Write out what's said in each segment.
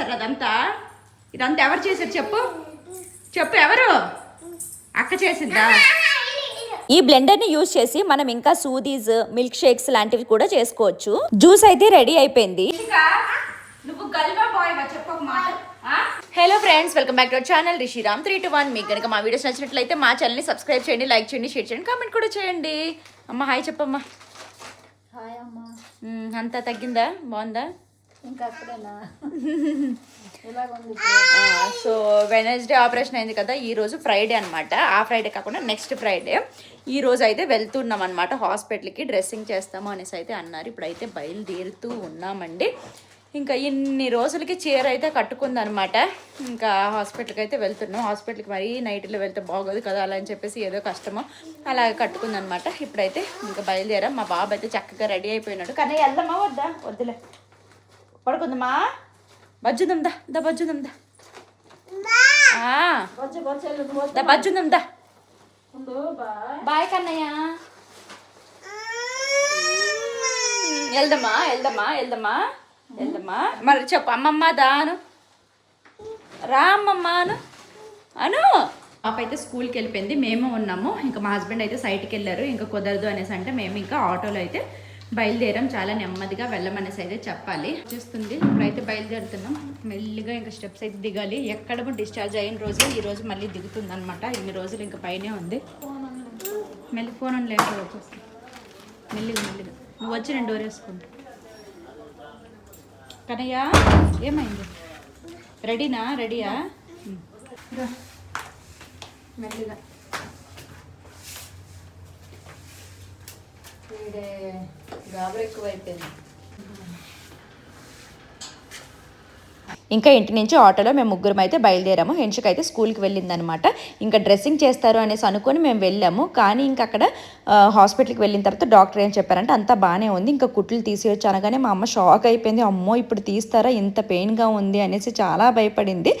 చేశారు అదంతా ఇదంతా ఎవరు చేశారు చెప్పు? చెప్పు ఎవరు? అక్క చేసిందా? ఈ బ్లెండర్ని యూజ్ చేసి మనం ఇంకా సూదీస్ మిల్క్ షేక్స్ లాంటివి కూడా చేసుకోవచ్చు. జ్యూస్ అయితే రెడీ అయిపోయింది. నువ్వు గల్వా బాయ్ చెప్పు ఒక మాట. ఆ? Hello friends welcome back to our channel Rishiram three two one మీకు కనుక మా వీడియోస్ నచ్చినట్లయితే మా ఛానల్ని సబ్స్క్రైబ్ చేయండి లైక్ చేయండి షేర్ చేయండి కామెంట్ కూడా చేయండి. అమ్మ హాయ్ చెప్పమ్మా. హాయ్ అమ్మా. మ్మ్, అంతా తగ్గిందా? బాగుందా? సో వెనస్డే ఆపరేషన్ అయింది కదా ఈ రోజు ఫ్రైడే అన్నమాట. ఆ ఫ్రైడే కాకుండా నెక్స్ట్ ఫ్రైడే ఈ రోజు అయితే వెళ్తున్నాం అనమాట హాస్పిటల్కి డ్రెస్సింగ్ చేస్తాము అనేసి అయితే అన్నారు. ఇప్పుడైతే బయలుదేరుతూ ఉన్నామండి. ఇంకా ఇన్ని రోజులకి చీర అయితే కట్టుకుందనమాట ఇంకా హాస్పిటల్కి అయితే వెళ్తున్నాం. హాస్పిటల్కి మరీ నైట్లో వెళ్తే బాగోదు కదా అలా అని చెప్పేసి ఏదో కష్టమో అలా కట్టుకుందనమాట ఇప్పుడైతే ఇంకా బయలుదేరాం. మా బాబు అయితే చక్కగా రెడీ అయిపోయినాడు. కానీ వెళ్దామా? వద్దా? వద్దులే. పడుకుందామా బజ్జుందాం దా దా బజ్జుందాం దా. బాయ్. కన్నయ్య. వెళ్దామా వెళ్దామా వెళ్దామా వెళ్దామా మరి చెప్పు అమ్మమ్మ దాను? రా అమ్మమ్మ అను. అను. పాప అయితే స్కూల్కి వెళ్ళిపోయింది మేము ఉన్నాము. ఇంకా మా హస్బెండ్ అయితే సైట్కి వెళ్ళారు. ఇంకా కుదరదు అనేసి అంటే మేము ఇంకా ఆటోలో అయితే బయలుదేరాం. చాలా నెమ్మదిగా వెళ్ళమనేసి అయితే చెప్పాలి. చూస్తుంది. ఇప్పుడైతే బయలుదేరుతున్నాం. మెల్లిగా ఇంకా స్టెప్స్ అయితే దిగాలి. ఎక్కడ డిశ్చార్జ్ అయిన రోజు ఈ రోజు మళ్ళీ దిగుతుంది అనమాట ఇన్ని రోజులు ఇంకా పైనే ఉంది. మెల్లి ఫోన్ అని లేక వచ్చేస్తుంది మెల్లిగా మెల్లిగా. నువ్వు వచ్చి నేను డోర్ వేసుకుంటా కనయ్య ఏమైంది? రెడీనా? రెడీయా. మెల్లిగా. వీడే గాబరు ఎక్కువ ఇంకా ఇంటి నుంచి ఆటోలో మేము ముగ్గురం అయితే బయలుదేరాము. హెన్షుక్ అయితే స్కూల్కి వెళ్ళిందనమాట. ఇంకా డ్రెస్సింగ్ చేస్తారు అనేసి అనుకొని మేము వెళ్ళాము. కానీ ఇంకా అక్కడ హాస్పిటల్కి వెళ్ళిన తర్వాత డాక్టర్ ఏం చెప్పారంటే అంతా బాగానే ఉంది. ఇంకా కుట్లు తీసేయొచ్చు అనగానే మా అమ్మ షాక్ అయిపోయింది. అమ్మో ఇప్పుడు తీస్తారా? ఇంత పెయిన్గా ఉంది అనేసి చాలా భయపడింది.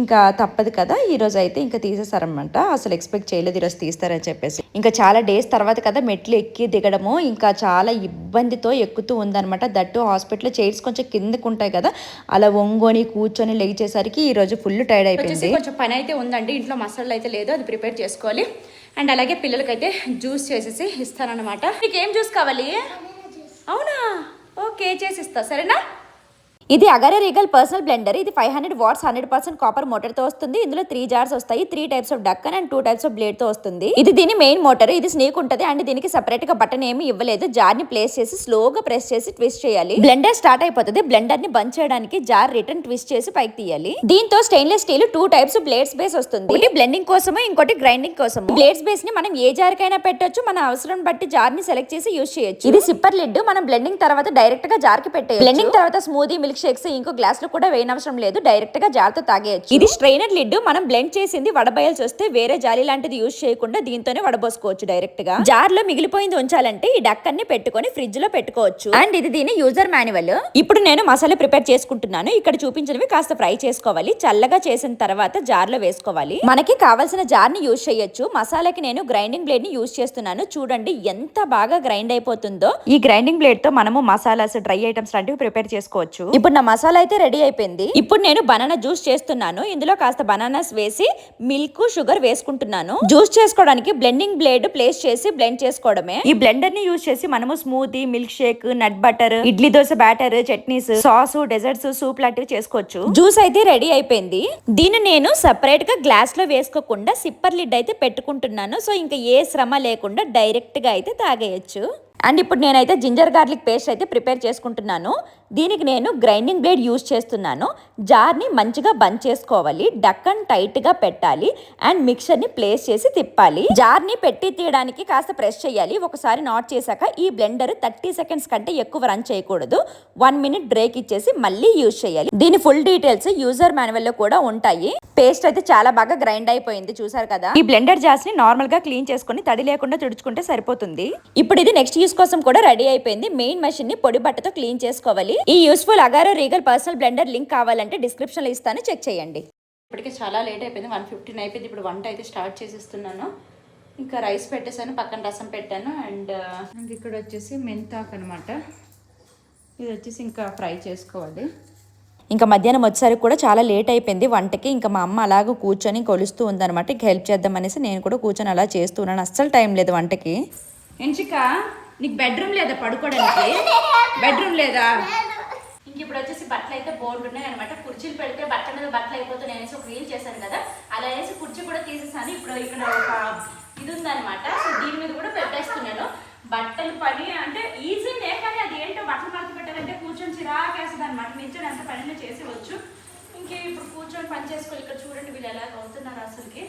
ఇంకా తప్పదు కదా ఈరోజు అయితే ఇంకా తీసేసారనమాట అసలు ఎక్స్పెక్ట్ చేయలేదు ఈరోజు తీస్తారని చెప్పేసి. ఇంకా చాలా డేస్ తర్వాత కదా మెట్లు ఎక్కి దిగడము. ఇంకా చాలా ఇబ్బందితో ఎక్కుతూ ఉందనమాట. దట్టు హాస్పిటల్లో చైర్స్ కొంచెం కిందకు ఉంటాయి కదా అలా ఒంగోని కూర్చొని లేచేసరికి ఈ రోజు ఫుల్ టైర్డ్ అయిపోయింది. కొంచెం పని అయితే ఉందండి. ఇంట్లో మసాలా అయితే లేదు అది ప్రిపేర్ చేసుకోవాలి. అండ్ అలాగే పిల్లలకైతే జ్యూస్ చేసేసి ఇస్తానన్నమాట. మీకు ఏం జ్యూస్ కావాలి? అవునా? ఓకే చేసిస్తా సరేనా? ఇది అగరే రీగల్ పర్సనల్ బ్లెండర్ ఇది five hundred watts hundred percent copper మోటార్తో వస్తుంది. ఇందులో త్రీ జార్స్ వస్తాయి. త్రీ టైప్స్ ఆఫ్ డక్కన్ అండ్ టూ టైప్స్ ఆఫ్ బ్లేడ్తో వస్తుంది. ఇది దీని మెయిన్ మోటార్ ఇది స్నేక్ ఉంటుంది అండ్ దీనికి సెపరేట్గా బటన్ ఏమి ఇవ్వలేదు. జార్ని ప్లేస్ చేసి స్లోగా ప్రెస్ చేసి ట్విస్ట్ చేయాలి. బ్లెండర్ స్టార్ట్ అయిపోతుంది. బ్లెండర్ని బంద్ చేయడానికి జార్ రిటర్న్ ట్విస్ట్ చేసి పైకి తీయాలి. దీంతో stainless steel two types blades base వస్తుంది. ఒకటి బ్లెండింగ్ కోసము ఇంకోటి గ్రైండింగ్ కోసం బ్లేడ్స్ బేస్ని మనం ఏ జార్ కైనా పెట్టొచ్చు. మన అవసరం బట్టి జార్ని సెలెక్ట్ చేసి యూజ్ చేయొచ్చు. ఇది సిప్పర్ లిడ్ మనం బ్లెండింగ్ తర్వాత డైరెక్ట్గా జార్కి పెట్టే బ్లెండింగ్ తర్వాత స్మూదీ మిల్క్ షేక్స్ ఇంకో గ్లాస్లో కూడా వేయనవసరం లేదు. డైరెక్ట్గా జార్తో తాగేయచ్చు. ఇది స్ట్రైనర్ లిడ్. మనం బ్లెండ్ చేసింది వడబయాల్సి వస్తే వేరే జాలి లాంటిది యూస్ చేయకుండా దీంతోనే వడబోసుకోవచ్చు డైరెక్ట్గా జార్లో మిగిలిపోయింది ఉంచాలంటే ఈ డక్కన్ని పెట్టుకొని ఫ్రిడ్జ్లో పెట్టుకోవచ్చు. అండ్ ఇది దీని యూజర్ మాన్యువల్. ఇప్పుడు నేను మసాలా ప్రిపేర్ చేసుకుంటున్నాను. ఇక్కడ చూపించినవి కాస్త ఫ్రై చేసుకోవాలి. చల్లగా చేసిన తర్వాత జార్లో వేసుకోవాలి. మనకి కావాల్సిన జార్ని యూజ్ చేయొచ్చు. మసాలాకి నేను గ్రైండింగ్ బ్లేడ్ని యూజ్ చేస్తున్నాను. చూడండి ఎంత బాగా గ్రైండ్ అయిపోతుందో. ఈ గ్రైండింగ్ బ్లేడ్తో మనము మసాలాస్ డ్రై ఐటమ్స్ లాంటివి ప్రిపేర్ చేసుకోవచ్చు. ఇప్పుడు నా మసాలా అయితే రెడీ అయిపోయింది. ఇప్పుడు నేను బనానా జ్యూస్ చేస్తున్నాను. ఇందులో కాస్త బనానాస్ వేసి మిల్క్ షుగర్ వేసుకుంటున్నాను. జ్యూస్ చేసుకోవడానికి బ్లెండింగ్ బ్లేడ్ ప్లేస్ చేసి బ్లెండ్ చేసుకోవడమే. ఈ బ్లెండర్ని యూజ్ చేసి మనము smoothie milk shake nut butter idli dosa batter chutneys sauce desserts soup లాంటివి చేసుకోవచ్చు. జ్యూస్ అయితే రెడీ అయిపోయింది. దీన్ని నేను సపరేట్గా గ్లాస్లో వేసుకోకుండా సిప్పర్ లిడ్ అయితే పెట్టుకుంటున్నాను. సో ఇంకా ఏ శ్రమ లేకుండా డైరెక్ట్గా అయితే తాగేయచ్చు. అండ్ ఇప్పుడు నేనైతే జింజర్ గార్లిక్ పేస్ట్ అయితే ప్రిపేర్ చేసుకుంటున్నాను. దీనికి నేను గ్రైండింగ్ బ్లేడ్ యూజ్ చేస్తున్నాను. జార్ని మంచిగా బంద్ చేసుకోవాలి. డక్కన్ టైట్గా పెట్టాలి. అండ్ మిక్సర్ని ప్లేస్ చేసి తిప్పాలి. జార్ని పెట్టి తీయడానికి కాస్త ప్రెస్ చేయాలి. ఒకసారి నాట్ చేశాక ఈ బ్లెండర్ థర్టీ సెకండ్స్ కంటే ఎక్కువ రన్ చేయకూడదు. వన్ మినిట్ బ్రేక్ ఇచ్చేసి మళ్ళీ యూజ్ చేయాలి. దీని ఫుల్ డీటెయిల్స్ యూజర్ మాన్యువల్లో కూడా ఉంటాయి. పేస్ట్ అయితే చాలా బాగా గ్రైండ్ అయిపోయింది. చూసారు కదా? ఈ బ్లెండర్ జార్స్ని నార్మల్గా క్లీన్ చేసుకుని తడి లేకుండా తుడుచుకుంటే సరిపోతుంది. ఇప్పుడు ఇది నెక్స్ట్ యూస్ కోసం కూడా రెడీ అయిపోయింది. మెయిన్ మెషిన్ని పొడి బట్టతో క్లీన్ చేసుకోవాలి. ఈ useful Agaro regal personal blender link కావాలంటే డిస్క్రిప్షన్లో ఇస్తాను. చెక్ చేయండి. ఇప్పటికే చాలా లేట్ అయిపోయింది. వన్ ఫిఫ్టీన్ అయిపోయింది. ఇప్పుడు వంట అయితే స్టార్ట్ చేసేస్తున్నాను. ఇంకా రైస్ పెట్టేశాను పక్కన రసం పెట్టాను అండ్ ఇక్కడ వచ్చేసి మెంతాక్ అనమాట ఇది వచ్చేసి ఇంకా ఫ్రై చేసుకోవాలి. ఇంకా మధ్యాహ్నం వచ్చేసరికి కూడా చాలా లేట్ అయిపోయింది వంటకి. ఇంకా మా అమ్మ అలాగ కూర్చొని కొలుస్తూ ఉందన్నమాట. ఇంకా హెల్ప్ చేద్దామనేసి నేను కూడా కూర్చొని అలా చేస్తున్నాను అస్సలు టైం లేదు వంటకి. ఎంచిక నీకు బెడ్రూమ్ లేదా పడుకోవడానికి? బెడ్రూమ్ లేదా? ఇంక ఇప్పుడు వచ్చేసి బట్టలు అయితే బోర్డు ఉన్నాయి అనమాట కుర్చీలు పెడితే బట్ట మీద బట్టలు అయిపోతున్నాయి అనేసి ఒక రీల్ చేశాను కదా. అలా అనేసి కుర్చీ కూడా తీసేసాను. ఇప్పుడు ఇక్కడ ఒక ఇది ఉందన్నమాట. సో దీని మీద కూడా పెట్టేస్తున్నాను. బట్టలు పని అంటే ఈజీనే కానీ అది ఏంటో బట్టలు మడత పెట్టాలంటే కూర్చొని చిరాకేస్తుంది అనమాట నిల్చొని ఎంత పనిలో చేసేవచ్చు. ఇంకే ఇప్పుడు కూర్చొని పని చేసుకోవాలి. ఇక్కడ చూడండి వీళ్ళు ఎలా అవుతున్నారు అసలుకి.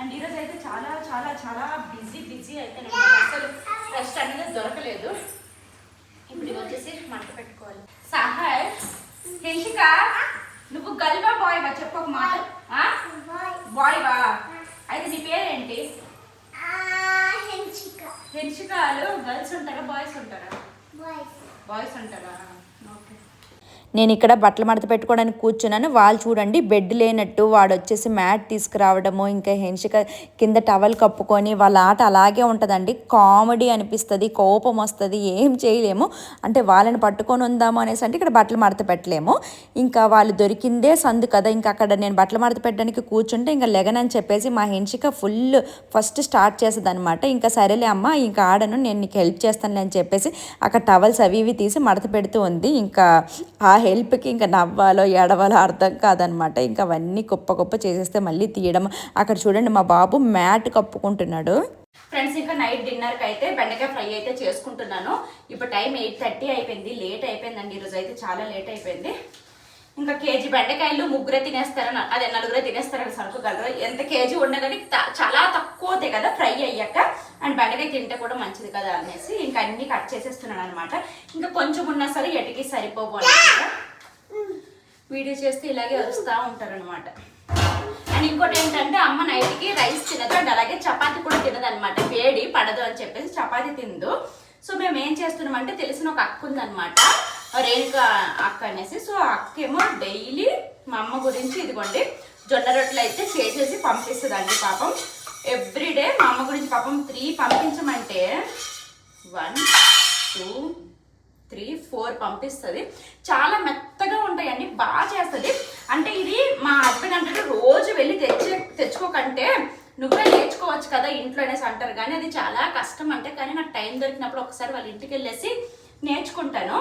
అండ్ ఈరోజు అయితే చాలా చాలా చాలా బిజీ బిజీ అయితే అసలు రెస్ట్ అనేది దొరకలేదు. ఇప్పుడు వచ్చేసి మంట పెట్టుకోవాలి. సహాయ్ హెషిక నువ్వు గల్వా బాయ్ వా? చెప్పు ఒక మాట. బాయ్ వా? అయితే నీ పేరేంటి? హెన్షికాలు గర్ల్స్ ఉంటారా బాయ్స్ ఉంటారా? బాయ్స్ ఉంటారా? నేను ఇక్కడ బట్టలు మడత పెట్టుకోవడానికి కూర్చున్నాను. వాళ్ళు చూడండి బెడ్ లేనట్టు వాడు వచ్చేసి మ్యాట్ తీసుకురావడము ఇంకా హెన్షిక కింద టవల్ కప్పుకొని వాళ్ళ ఆట అలాగే ఉంటుందండి. కామెడీ అనిపిస్తుంది కోపం వస్తుంది ఏం చేయలేము. అంటే వాళ్ళని పట్టుకొని ఉందాము అనేసి అంటే ఇక్కడ బట్టలు మడత పెట్టలేము. ఇంకా వాళ్ళు దొరికిందే సందు కదా ఇంకా అక్కడ నేను బట్టలు మడత పెట్టడానికి కూర్చుంటే ఇంకా లెగనని చెప్పేసి మా హెన్షిక ఫుల్ ఫస్ట్ స్టార్ట్ చేస్తుంది అనమాట ఇంకా సరేలే అమ్మ ఇంకా ఆడను నేను నీకు హెల్ప్ చేస్తానులే అని చెప్పేసి అక్కడ టవల్స్ అవి ఇవి తీసి మడత పెడుతూ ఉంది. ఇంకా ఆ హెల్ప్కి ఇంకా నవ్వాలో ఏడవాలో అర్థం కాదనమాట. ఇంకా అవన్నీ కుప్ప కుప్ప చేసేస్తే మళ్ళీ తీయడం. అక్కడ చూడండి మా బాబు మ్యాట్ కప్పుకుంటున్నాడు. ఫ్రెండ్స్ ఇంకా నైట్ డిన్నర్కి అయితే బెండకాయ ఫ్రై అయితే చేసుకుంటున్నాను. ఇప్పుడు టైం ఎయిట్ థర్టీ అయిపోయింది లేట్ అయిపోయిందండి. ఈరోజు అయితే చాలా లేట్ అయిపోయింది. ఇంకా కేజీ బెండకాయలు ముగ్గురే తినేస్తారని అదే నలుగురే తినేస్తారని సరుకుగలరు ఎంత కేజీ ఉన్నా కానీ చాలా తక్కువతే కదా ఫ్రై అయ్యాక. అండ్ బెండకాయ తింటే కూడా మంచిది కదా అనేసి ఇంకా అన్ని కట్ చేసేస్తున్నాను అనమాట ఇంకా కొంచెం ఉన్నా సరే ఎటుకి సరిపోవు వీడియో చేస్తే ఇలాగే వస్తూ ఉంటారనమాట అండ్ ఇంకోటి ఏంటంటే అమ్మ నైట్కి రైస్ తినదు అండ్ అలాగే చపాతి కూడా తినదు అనమాట వేడి పడదు అని చెప్పేసి చపాతి తిందు. సో మేము ఏం చేస్తున్నామంటే తెలిసిన ఒక అక్క ఉందనమాట రేణుక అక్క అనేసి. సో అక్కేమో డైలీ మా అమ్మ గురించి ఇదిగోండి జొన్న రొట్టెలు అయితే చేసేసి పంపిస్తుందండి పాపం. ఎవ్రీడే మా అమ్మ గురించి పాపం త్రీ పంపించమంటే వన్ టూ త్రీ ఫోర్ పంపిస్తుంది. చాలా మెత్తగా ఉంటాయండి బాగా చేస్తుంది. అంటే ఇది మా హస్బెండ్ అంటే రోజు వెళ్ళి తెచ్చే తెచ్చుకోకంటే నువ్వే నేర్చుకోవచ్చు కదా ఇంట్లో అనేసి అంటారు. కానీ అది చాలా కష్టం అంటే కానీ నాకు టైం దొరికినప్పుడు ఒకసారి వాళ్ళ ఇంటికి వెళ్ళేసి నేర్చుకుంటాను.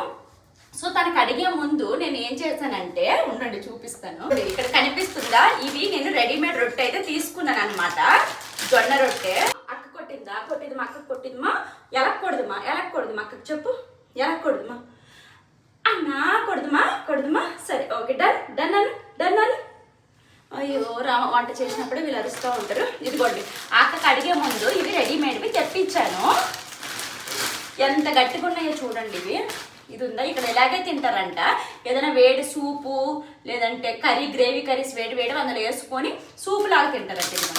సో తనకు అడిగే ముందు నేను ఏం చేశానంటే ఉండండి చూపిస్తాను. ఇక్కడ కనిపిస్తుందా? ఇవి నేను రెడీమేడ్ రొట్టె అయితే తీసుకున్నాను అనమాట జొన్న రొట్టె. అక్క కొట్టిందా? కొట్టింది మా అక్క కొట్టిందమ్మా. ఎలక్కూడదుమా? ఎలక్కూడదు మా అక్కకు చెప్పు. ఎలక్కూడదుమా? అన్నా కొడదుమా? కొడదుమా? సరే ఓకే డన్. డన్ అను డన్ అను అయ్యో రామ వంట చేసినప్పుడు వీళ్ళు అరుస్తూ ఉంటారు. ఇదిగోండి అక్కకు అడిగే ముందు ఇవి రెడీమేడ్వి తెప్పించాను. ఎంత గట్టిగా ఉన్నాయో చూడండి ఇవి. ఇది ఉందా ఇక్కడ ఎలాగే తింటారంట ఏదైనా వేడి సూపు లేదంటే కర్రీ గ్రేవీ కర్రీస్ వేడి వేడి అందులో వేసుకొని సూపు లాగా తింటారంట ఇది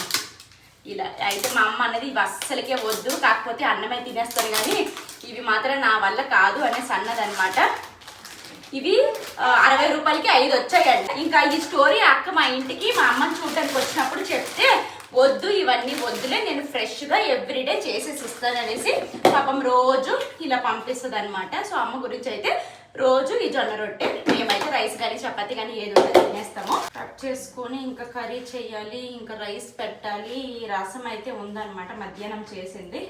ఇలా అయితే మా అమ్మ అనేది ఇవి అస్సలకే వద్దు కాకపోతే అన్నమే తినేస్తారు కానీ ఇవి మాత్రం నా వల్ల కాదు అనేసి అన్నదన్నమాట. ఇవి అరవై రూపాయలకి ఐదు వచ్చాయంట ఇంకా ఈ స్టోరీ అక్క మా ఇంటికి మా అమ్మని చూడడానికి వచ్చినప్పుడు చెప్తే వద్దు ఇవన్నీ వద్దులే నేను ఫ్రెష్గా ఎవ్రీడే చేసేసి ఇస్తాను అనేసి పాపం రోజు ఇలా పంపిస్తుంది అనమాట సో అమ్మ గురించి అయితే రోజు ఈ జొన్న రొట్టె మేమైతే రైస్ కానీ చపాతి కానీ ఏదో తినేస్తాము. కట్ చేసుకొని ఇంకా కర్రీ చేయాలి ఇంకా రైస్ పెట్టాలి ఈ రసం అయితే ఉందన్నమాట మధ్యాహ్నం చేసింది.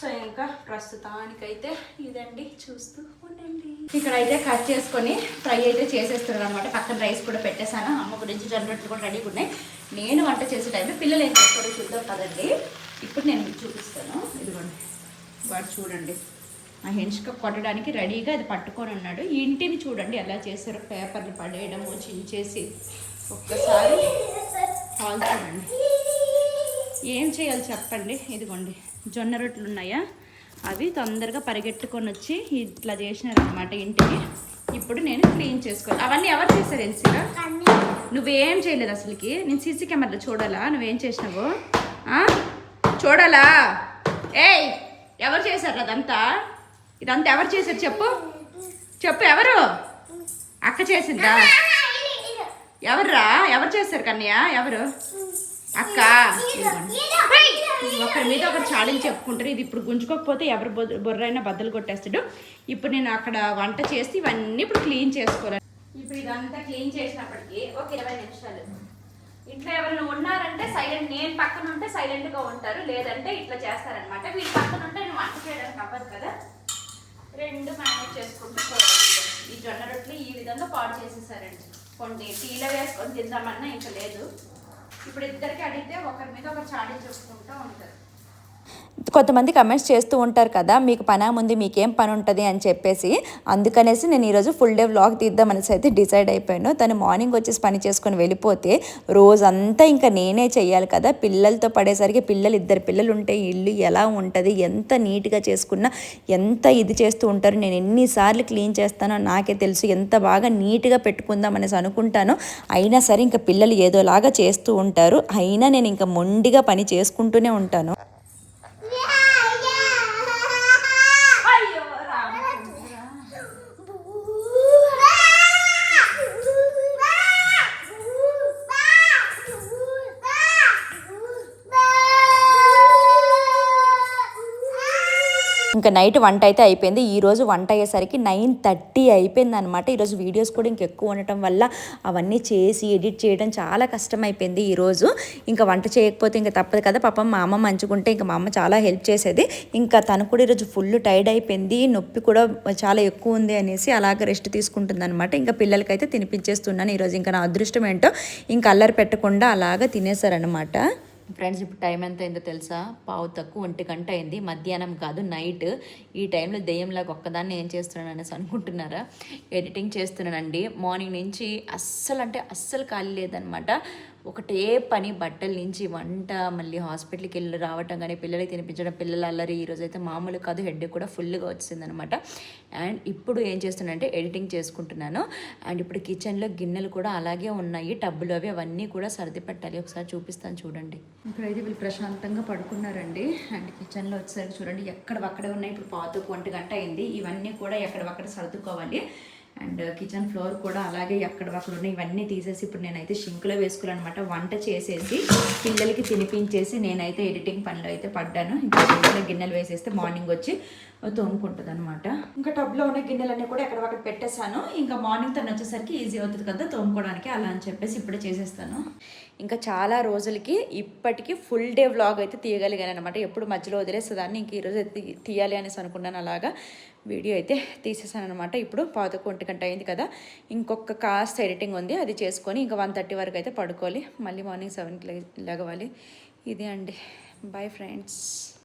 సో ఇంకా ప్రస్తుతానికైతే ఇదండి చూస్తూ ఉండండి. ఇక్కడ అయితే కట్ చేసుకొని ఫ్రై అయితే చేసేస్తున్నాను అనమాట పక్కన రైస్ కూడా పెట్టేశాను. అమ్మ గురించి జొన్న రొట్టెలు కూడా రెడీగా ఉన్నాయి. నేను వంట చేసే టైంలో పిల్లలు ఏం చేసుకోవడం చూద్దాం కదండి ఇప్పుడు నేను చూపిస్తాను. ఇదిగోండి. వాడు చూడండి. ఆ హెంచుక కొట్టడానికి రెడీగా అది పట్టుకొని ఉన్నాడు. ఇంటిని చూడండి ఎలా చేశారు. పేపర్లు పడేయడము చించేసి ఒక్కసారి హాల్ చూడండి. ఏం చేయాలి చెప్పండి. ఇదిగోండి. జొన్న రొట్టెలు ఉన్నాయా? అవి తొందరగా పరిగెట్టుకొని వచ్చి ఇట్లా చేసినారనమాట ఇంటికి. ఇప్పుడు నేను క్లీన్ చేసుకోవాలి. అవన్నీ ఎవరు చేశారు ఎన్సీగా నువ్వేం చేయలేదు అసలుకి. నేను సీసీ కెమెరాలో చూడాలా? నువ్వేం చేసినావు? చూడాలా? ఏయ్ ఎవరు చేశారు అదంతా? ఇదంతా ఎవరు చేశారు చెప్పు. చెప్పు ఎవరు? అక్క చేసిందా? ఎవర్రా? ఎవరు చేశారు కన్య ఎవరు? అక్క? ఒకరి మీద ఒకరు చాలించి చెప్పుకుంటారు. ఇది ఇప్పుడు గుంజుకోకపోతే ఎవరు బొ- బొర్రైనా బద్దలు కొట్టేస్తాడు. ఇప్పుడు నేను అక్కడ వంట చేసి ఇవన్నీ ఇప్పుడు క్లీన్ చేసుకోవాలి ఇప్పుడు ఇదంతా క్లీన్ చేసినప్పటికీ ఒక ఇరవై నిమిషాలు. ఇంట్లో ఎవరైనా ఉన్నారంటే సైలెంట్ నేను పక్కన ఉంటే సైలెంట్గా ఉంటారు లేదంటే ఇట్లా చేస్తారనమాట వీళ్ళు పక్కన ఉంటే నేను వంట చేయడానికి అవ్వదు కదా. రెండు మేనేజ్ చేసుకుంటూ ఈ జొన్న రొట్టెలు ఈ విధంగా పాడు చేసేసారండి. కొన్ని టీలో వేసుకొని తిందామన్నా ఇంకా లేదు. ఇప్పుడు ఇద్దరికి అడిగితే ఒకరి మీద ఒకరు చాడీ చెప్పుకుంటూ ఉంటారు. కొంతమంది కమెంట్స్ చేస్తూ ఉంటారు కదా మీకు పనా ముందు మీకేం పని ఉంటుంది అని చెప్పేసి. అందుకనేసి నేను ఈరోజు ఫుల్ డే వ్లాగ్ తీద్దామనేసి అయితే డిసైడ్ అయిపోయాను. తను మార్నింగ్ వచ్చేసి పని చేసుకొని వెళ్ళిపోతే రోజంతా ఇంకా నేనే చేయాలి కదా. పిల్లలతో పడేసరికి పిల్లలు ఇద్దరు పిల్లలు ఉంటే ఇల్లు ఎలా ఉంటుంది ఎంత నీట్గా చేసుకున్నా ఎంత ఇది చేస్తూ ఉంటారు నేను ఎన్నిసార్లు క్లీన్ చేస్తానో నాకే తెలుసు ఎంత బాగా నీట్గా పెట్టుకుందాం అనేసి అనుకుంటాను. అయినా సరే ఇంకా పిల్లలు ఏదోలాగా చేస్తూ ఉంటారు. అయినా నేను ఇంకా మొండిగా పని చేసుకుంటూనే ఉంటాను. ఇంకా నైట్ వంట అయితే అయిపోయింది. ఈరోజు వంట అయ్యేసరికి నైన్ థర్టీ అయిపోయింది అనమాట ఈరోజు వీడియోస్ కూడా ఇంకెక్కువ ఉండటం వల్ల అవన్నీ చేసి ఎడిట్ చేయడం చాలా కష్టం అయిపోయింది ఈరోజు ఇంకా వంట చేయకపోతే ఇంకా తప్పదు కదా. పాపం మా అమ్మ మంచుకుంటే ఇంకా మా అమ్మ చాలా హెల్ప్ చేసేది. ఇంకా తను కూడా ఈరోజు ఫుల్ టైర్డ్ అయిపోయింది. నొప్పి కూడా చాలా ఎక్కువ ఉంది అనేసి అలాగ రెస్ట్ తీసుకుంటుంది అనమాట ఇంకా పిల్లలకైతే తినిపించేస్తున్నాను. ఈరోజు ఇంకా నా అదృష్టం ఏంటో ఇంకా అల్లరి పెట్టకుండా అలాగా తినేసారనమాట ఫ్రెండ్స్ ఇప్పుడు టైం ఎంత అయిందో తెలుసా? పావు తక్కువ ఒంటి గంట అయింది. మధ్యాహ్నం కాదు నైట్. ఈ టైంలో దెయ్యంలాగా ఒక్కదాన్ని ఏం చేస్తున్నాను అనేసి అనుకుంటున్నారా? ఎడిటింగ్ చేస్తున్నానండి. మార్నింగ్ నుంచి అస్సలు అంటే అస్సలు ఖాళీ లేదనమాట. ఒకటే పని బట్టల నుంచి వంట మళ్ళీ హాస్పిటల్కి వెళ్ళి రావటం కానీ పిల్లలకి తినిపించడం పిల్లల అల్లరి ఈరోజు అయితే మామూలు కాదు హెడ్ కూడా ఫుల్గా వచ్చిందనమాట అండ్ ఇప్పుడు ఏం చేస్తున్నానంటే ఎడిటింగ్ చేసుకుంటున్నాను. అండ్ ఇప్పుడు కిచెన్లో గిన్నెలు కూడా అలాగే ఉన్నాయి టబ్బులు అవి అవన్నీ కూడా సర్ది పెట్టాలి. ఒకసారి చూపిస్తాను చూడండి. ఇప్పుడైతే వీళ్ళు ప్రశాంతంగా పడుకున్నారండి. అండ్ కిచెన్లో వచ్చేసరికి చూడండి ఎక్కడ ఎక్కడవక్కడే ఉన్నాయి. ఇప్పుడు పాతకు ఒంటి గంట అయింది. ఇవన్నీ కూడా ఎక్కడవక్కడ సర్దుకోవాలి. అండ్ కిచెన్ ఫ్లోర్ కూడా అలాగే అక్కడ ఉన్న ఇవన్నీ తీసేసి ఇప్పుడు నేనైతే షింక్లో వేసుకోవాలన్నమాట. వంట చేసేసి పిల్లలకి తినిపించేసి నేనైతే ఎడిటింగ్ పనిలో అయితే పడ్డాను. ఇంకా గిన్నెలు వేసేస్తే మార్నింగ్ వచ్చి తోముకుంటుంది అనమాట ఇంకా టబ్లో ఉన్న గిన్నెలన్నీ కూడా ఎక్కడవక్కడ పెట్టేశాను. ఇంకా మార్నింగ్ తను వచ్చేసరికి ఈజీ అవుతుంది కదా తోముకోవడానికి అలా అని చెప్పేసి ఇప్పుడే చేసేస్తాను. ఇంకా చాలా రోజులకి ఇప్పటికీ ఫుల్ డే వ్లాగ్ అయితే తీయగలిగాను అనమాట ఎప్పుడు మధ్యలో వదిలేసేదాన్ని ఇంక ఈరోజు అయితే తీయాలి అనేసి అనుకున్నాను అలాగా. వీడియో అయితే తీసేసాను అనమాట ఇప్పుడు పాతకు ఒంటి గంట అయింది కదా ఇంకొక కాస్ట్ ఎడిటింగ్ ఉంది అది చేసుకొని ఇంకా వన్ థర్టీ వరకు అయితే పడుకోవాలి. మళ్ళీ మార్నింగ్ సెవెన్కి లెగవాలి. ఇది అండి. Bye friends.